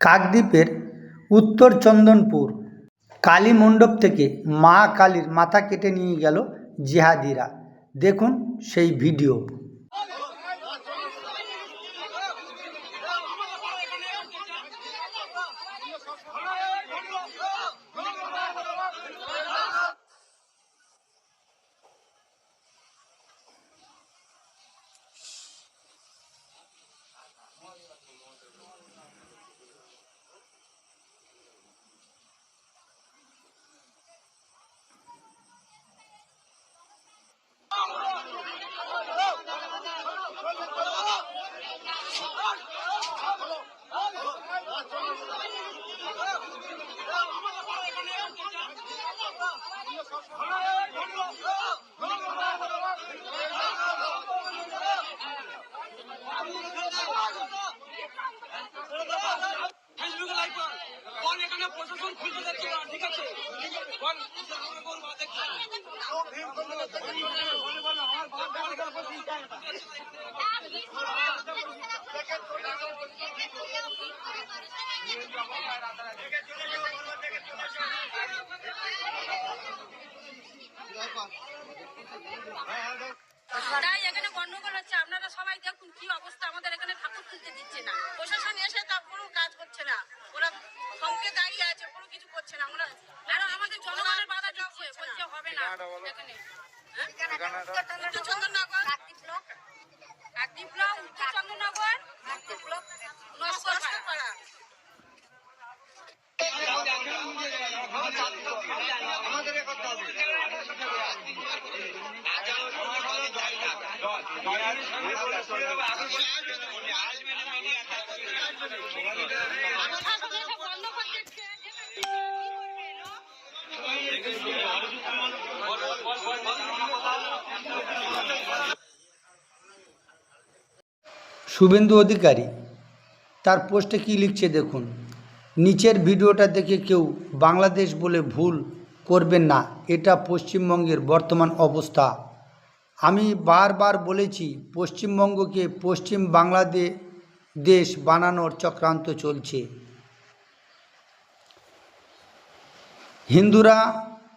কাকদ্বীপের উত্তর চন্দনপুর কালী মণ্ডপ থেকে মা কালীর মাথা কেটে নিয়ে গেল জিহাদিরা। দেখুন সেই ভিডিও ফেসবুকে লাইভ কর বল এখানে প্রশাসন খুলতে যাচ্ছে ঠিক আছে? বল বল বল দেখছি তাই এখানে গন্ডগোল হচ্ছে। আপনারা সবাই দেখুন কি অবস্থা আমাদের এখানে ঠাকুর তুলতে দিচ্ছে না। প্রশাসন এসে তা কোনো কাজ করছে না। ওরা সঙ্গে দাঁড়িয়ে আছে কোনো কিছু করছে না। আমরা আরও আমাদের জনগণের বাধা দিচ্ছে। বলছে হবে না এখানে। শুভেন্দু অধিকারী, তার পোস্টে কি লিখছে দেখুন, নিচের ভিডিওটা দেখে কেউ বাংলাদেশ বলে ভুল করবেন না, এটা পশ্চিমবঙ্গের বর্তমান অবস্থা। আমি বারবার বলেছি, পশ্চিমবঙ্গকে পশ্চিম বাংলাদেশ দেশ বানানোর চক্রান্ত চলছে। হিন্দুরা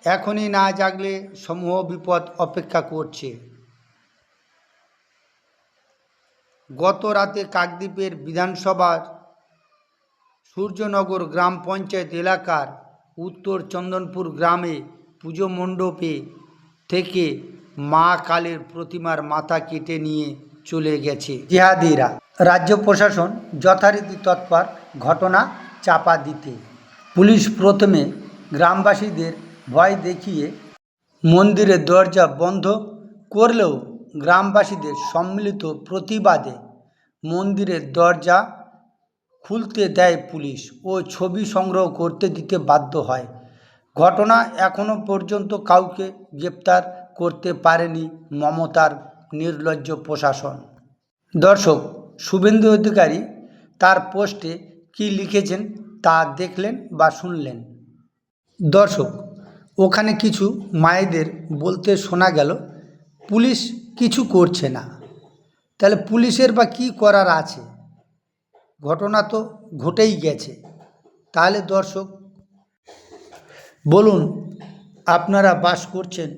এখনই না জাগলে সমূহ বিপদ অপেক্ষা করছে। গত রাতে কাকদ্বীপের বিধানসভার সূর্যনগর গ্রাম পঞ্চায়েত এলাকার উত্তর চন্দনপুর গ্রামে পুজো মণ্ডপে থেকে মা কালের প্রতিমার মাথা কেটে নিয়ে চলে গেছে। জিহাদিরা, রাজ্য প্রশাসন যথারীতি তৎপর ঘটনা চাপা দিতে। পুলিশ প্রথমে গ্রামবাসীদের ভয় দেখিয়ে মন্দিরের দরজা বন্ধ করলেও গ্রামবাসীদের সম্মিলিত প্রতিবাদে মন্দিরের দরজা খুলতে দেয় পুলিশ ও ছবি সংগ্রহ করতে দিতে বাধ্য হয়। ঘটনা এখনও পর্যন্ত কাউকে গ্রেপ্তার করতে পারেনি মমতার নির্লজ্জ প্রশাসন। দর্শক, শুভেন্দু অধিকারী তার পোস্টে কি লিখেছেন তা দেখলেন বা শুনলেন? দর্শক, ওখানে কিছু মায়েদের বলতে শোনা গেল, পুলিশ কিছু করছে না। তাহলে পুলিশের বা কি করার আছে? ঘটনা তো ঘটেই গেছে। তাহলে দর্শক, বলুন, আপনারা বাস করছেন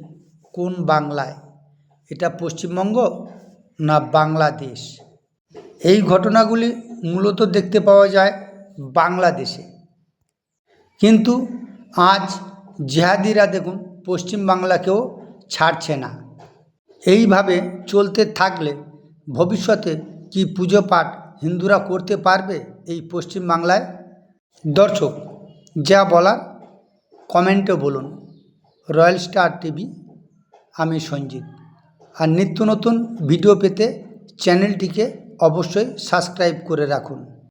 কোন বাংলায়? এটা পশ্চিমবঙ্গ না বাংলাদেশ? এই ঘটনাগুলি মূলত দেখতে পাওয়া যায় বাংলাদেশে। কিন্তু আজ জেহাদিরা দেখুন পশ্চিমবাংলাকেও ছাড়ছে না। এইভাবে চলতে থাকলে ভবিষ্যতে কি পুজো পাঠ হিন্দুরা করতে পারবে এই পশ্চিমবাংলায় দর্শক, যা বলার কমেন্টে বলুন। রয়্যাল স্টার টিভি আমি সঞ্জীব আর নিত্য নতুন ভিডিও পেতে চ্যানেলটিকে অবশ্যই সাবস্ক্রাইব করে রাখুন।